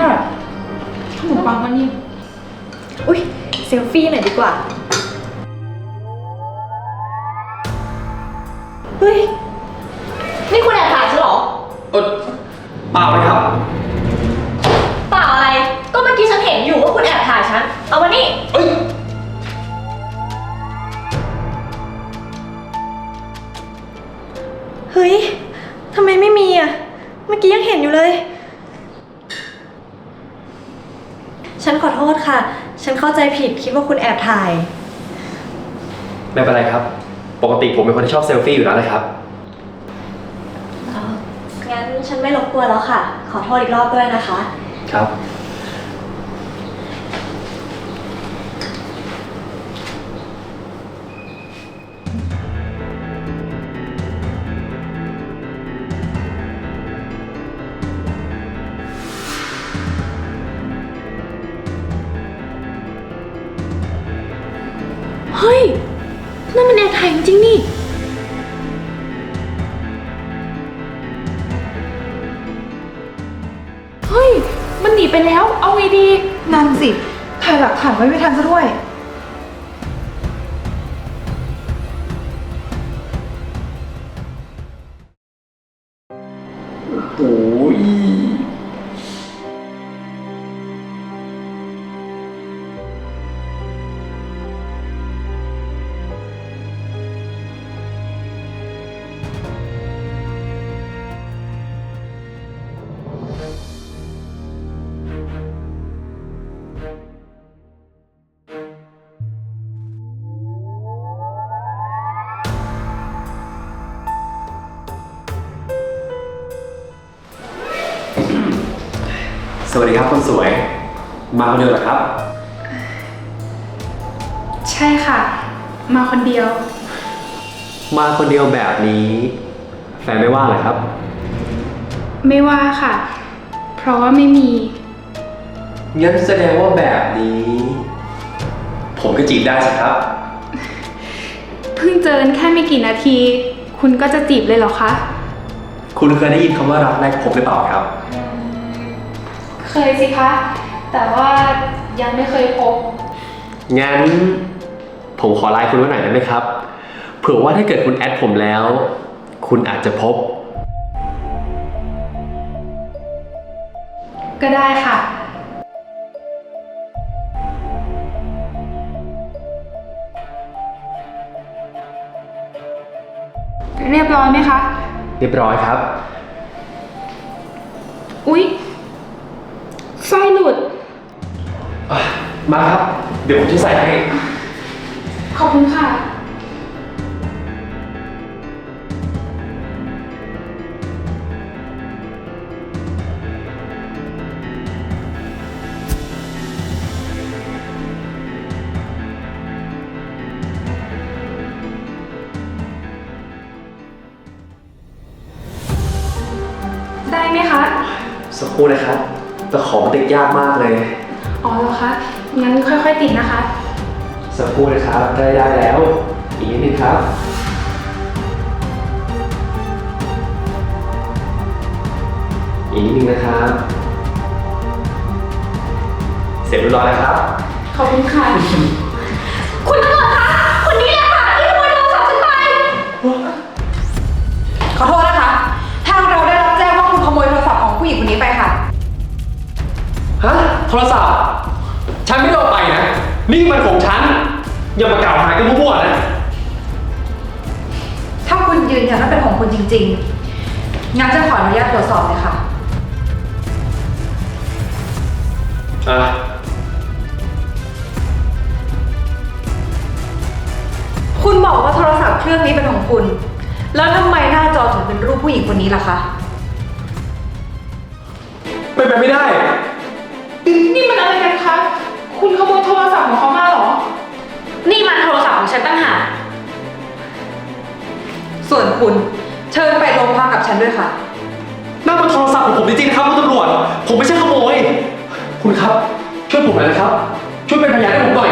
ช่ขนมปังมันนี่อุ้ยเซลฟี่หน่อยดีกว่า เฮ้ย นี่คุณแอบถ่ายฉันเหรอ เออเปล่าเลยครับ เปล่าอะไร ก็เมื่อกี้ฉันเห็นอยู่ว่าคุณแอบถ่ายฉัน เอามานี่ เอ้ย เฮ้ย ทำไมไม่มีอะ เมื่อกี้ยังเห็นอยู่เลย ฉันขอโทษค่ะ ฉันเข้าใจผิดคิดว่าคุณแอบถ่าย ไม่เป็นไรครับ ปกติผมเป็นคนที่ชอบเซลฟี่อยู่แล้วนะครับเอ่องั้นฉันไม่รบกวนแล้วค่ะ ขอโทษอีกรอบด้วยนะคะ ครับ เฮ้ย นั่นมันแอร์ไทยจริงนี่ เฮ้ย มันหนีไปแล้ว เอาไงดี นั่นสิถ่ายหลักฐานไว้ไม่ทันซะด้วย สวัสดีครับคนสวย มาคนเดียวเหรอครับ ใช่ค่ะ มาคนเดียว มาคนเดียวแบบนี้ แฟนไม่ว่าเหรอครับ ไม่ว่าค่ะ เพราะว่าไม่มี งั้นแสดงว่าแบบนี้ ผมก็จีบได้สิครับ เพิ่งเจอกันแค่ไม่กี่นาที คุณก็จะจีบเลยเหรอคะ คุณเคยได้ยินคำว่ารักแรกพบหรือเปล่าครับ เคยสิคะ แต่ว่ายังไม่เคยพบ งั้นผมขอไลน์คุณไว้หน่อยได้ไหมครับ เผื่อว่าถ้าเกิดคุณแอดผมแล้ว คุณอาจจะพบ ก็ได้ค่ะ เรียบร้อยไหมคะ เรียบร้อยครับ อุ๊ย สร้อยหลุดมาครับ เดี๋ยวผมจะใส่ให้ ขอบคุณค่ะ ได้ไหมคะ สักครู่นะครับ แต่ของติดยากมากเลย อ๋อเหรอคะ งั้นค่อยๆติดนะคะ สักครู่นะครับได้ได้แล้ว อีกนิดนึงครับ อีกนิดนึงนะครับ เสร็จเรียบร้อยแล้วครับ ขอบคุณค่ะ คุณตำรวจคะ เป็นของคุณจริงๆ งั้นจะขออนุญาตตรวจสอบเลยค่ะ อะคุณบอกว่าโทรศัพท์เครื่องนี้เป็นของคุณ แล้วทำไมหน้าจอถึงเป็นรูปผู้หญิงคนนี้ล่ะคะ เป็นไปไม่ได้ นี่มันอะไรกันคะ คุณขโมยโทรศัพท์ของเขามาเหรอ นี่มันโทรศัพท์ของฉันตั้งหาก ส่วนคุณ เชิญไปโรงพักกับฉันด้วยค่ะ นั่นมันโทรศัพท์ของผมจริงๆนะครับคุณตำรวจ ผมไม่ใช่ขโมย คุณครับ ช่วยผมหน่อยนะครับ ช่วยเป็นพยานให้ผมหน่อย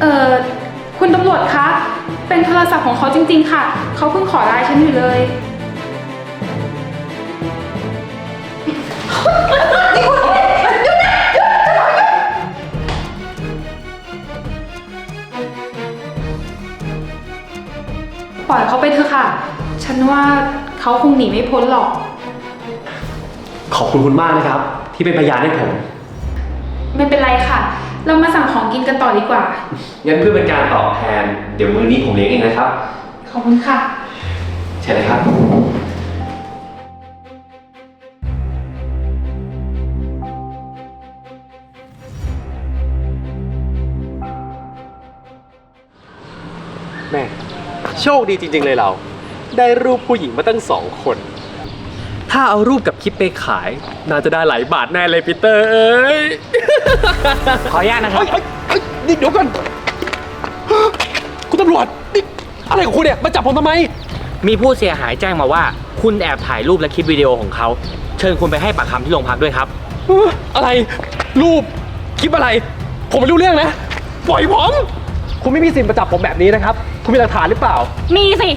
เอ่อคุณตำรวจคะ เป็นโทรศัพท์ของเขาจริง ๆ ค่ะ เขาเพิ่งขอไลน์ฉันอยู่เลย ล่อยเขาไปเถอะค่ะ ฉันว่าเขาคงหนีไม่พ้นหรอก ขอบคุณคุณมากนะครับ ที่เป็นพยานให้ผม ไม่เป็นไรค่ะ เรามาสั่งของกินกันต่อดีกว่า งั้นเพื่อเป็นการตอบแทน เดี๋ยวมื้อนี้ผมเลี้ยงเองนะครับ ขอบคุณค่ะ ใช่เลยครับ โชคดีจริง ๆ เลยเรา ได้รูปผู้หญิงมาตั้งสองคน ถ้าเอารูปกับคลิปไปขาย น่าจะได้หลายบาทแน่เลยปีเตอร์เอ้ยขออนุญาตนะครับเฮ้ยเฮ้ยเฮ้ยนี่เดี๋ยวก่อนคุณตำรวจนี่อะไรของคุณเนี่ยมาจับผมทำไม มีผู้เสียหายแจ้งมาว่า คุณแอบถ่ายรูปและคลิปวิดีโอของเขา เชิญคุณไปให้ปากคำที่โรงพักด้วยครับ อะไรรูปคลิปอะไร ผมไม่รู้เรื่องนะ ปล่อยผม คุณไม่มีสิทธิ์มาจับผมแบบนี้นะครับ คุณมีหลักฐานหรือเปล่า มีสิ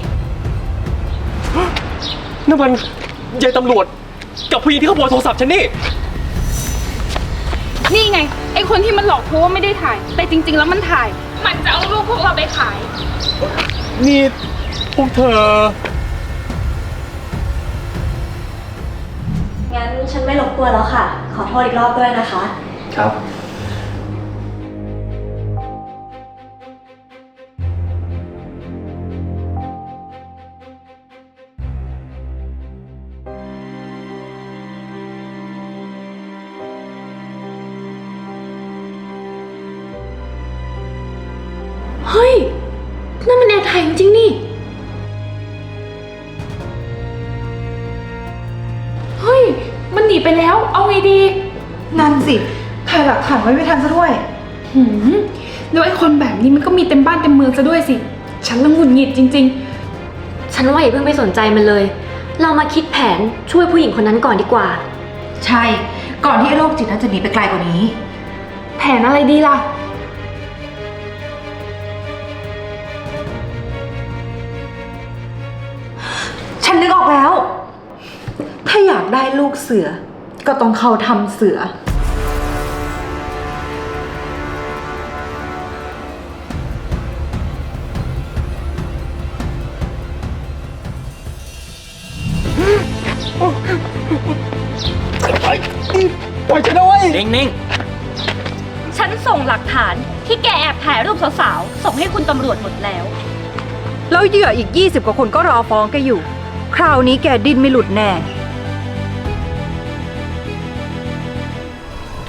นั่นมันยายตำรวจ กับผู้หญิงที่ขโมยโทรศัพท์ฉันนี่ นี่ไง ไอคนที่มันหลอกพูว่าไม่ได้ถ่าย แต่จริง ๆ แล้วมันถ่าย มันจะเอารูปพวกเราไปขาย นี่พวกเธอ งั้นฉันไม่รบกวนแล้วค่ะ ขอโทษอีกรอบด้วยนะคะ ครับ เฮ้ย นั่นมันแอบถ่ายจริงๆนี่ เฮ้ย มันหนีไปแล้ว เอาไงดี นั่นสิถ่ายหลักฐานไว้ไม่ทันซะด้วย หืมแล้วไอ้คนแบบนี้มันก็มีเต็มบ้านเต็มเมืองซะด้วยสิ ฉันละหงุดหงิดจริง ฉันว่าอย่าเพิ่งไปสนใจมันเลย เรามาคิดแผนช่วยผู้หญิงคนนั้นก่อนดีกว่า ใช่ ก่อนที่ไอ้โรคจิตนั้นจะหนีไปไกลกว่านี้ ๆ แผนอะไรดีล่ะาอยากได้ลูกเสือ ก็ต้องเข้าทำเสือปล่อยฉันด้วยนิ่งฉันส่งหลักฐานที่แกแอบถ่ายรูปสาวๆ ส่งให้คุณตำรวจหมดแล้ว แล้วเหยื่ออีก 20 กว่าคนก็รอฟ้องแกอยู่ คราวนี้แกดิ้นไม่หลุดแน่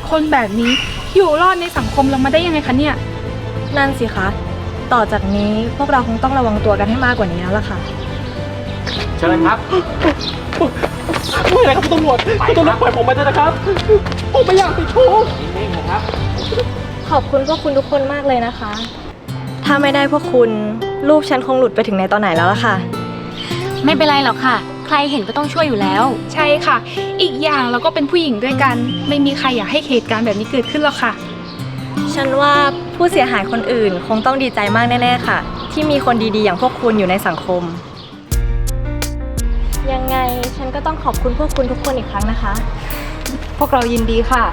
คนแบบนี้อยู่รอดในสังคมเรามาได้ยังไงคะเนี่ย นั่นสิคะ ต่อจากนี้พวกเราคงต้องระวังตัวกันให้มากกว่านี้แล้วล่ะค่ะๆเชิญครับ ไม่นะครับคุณตำรวจคุณตำรวจปล่อยผมไปเถอะนะครับ ผมไม่อยากติดคุกนิ่งๆนะครับ ขอบคุณพวกคุณทุกคนมากเลยนะคะ ถ้าไม่ได้พวกคุณรูปฉันคงหลุดไปถึงในตอนไหนแล้วล่ะค่ะ ไม่เป็นไรหรอกค่ะ ใครเห็นก็ต้องช่วยอยู่แล้ว ใช่ค่ะ อีกอย่างเราก็เป็นผู้หญิงด้วยกัน ไม่มีใครอยากให้เหตุการณ์แบบนี้เกิดขึ้นหรอกค่ะ ฉันว่าผู้เสียหายคนอื่นคงต้องดีใจมากแน่ๆค่ะ ที่มีคนดีๆ อย่างพวกคุณอยู่ในสังคม ยังไงฉันก็ต้องขอบคุณพวกคุณทุกคนอีกครั้งนะคะ พวกเรายินดีค่ะ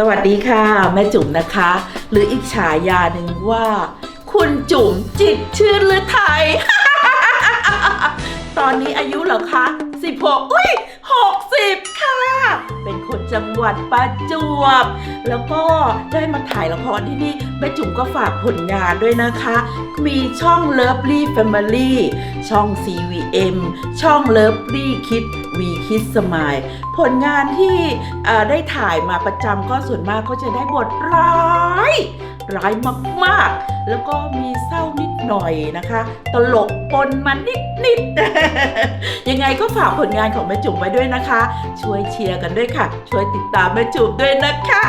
สวัสดีค่ะ แม่จุ๋มนะคะ หรืออีกฉายาหนึ่งว่า คุณจุ๋มจิตชื่นหรือไทย ตอนนี้อายุเหรอคะ16อุ้ย60 ค่ะ เป็นคนจังหวัดประจวบ แล้วก็ได้มาถ่ายละครที่นี่ แม่จุ๋มก็ฝากผลงานด้วยนะคะ มีช่อง Lovely Family ช่อง CVM ช่อง Lovely Kids We Kids Smile ผลงานที่ได้ถ่ายมาประจำก็ส่วนมากก็จะได้บทร้ายร้ายมากๆ แล้วก็มีเศร้านิดหน่อยนะคะ ตลกปนมันนิดๆ ยังไงก็ฝากผลงานของแม่จุ๋มไว้ด้วยนะคะ ช่วยเชียร์กันด้วยค่ะ ช่วยติดตามแม่จุ๋มด้วยนะคะ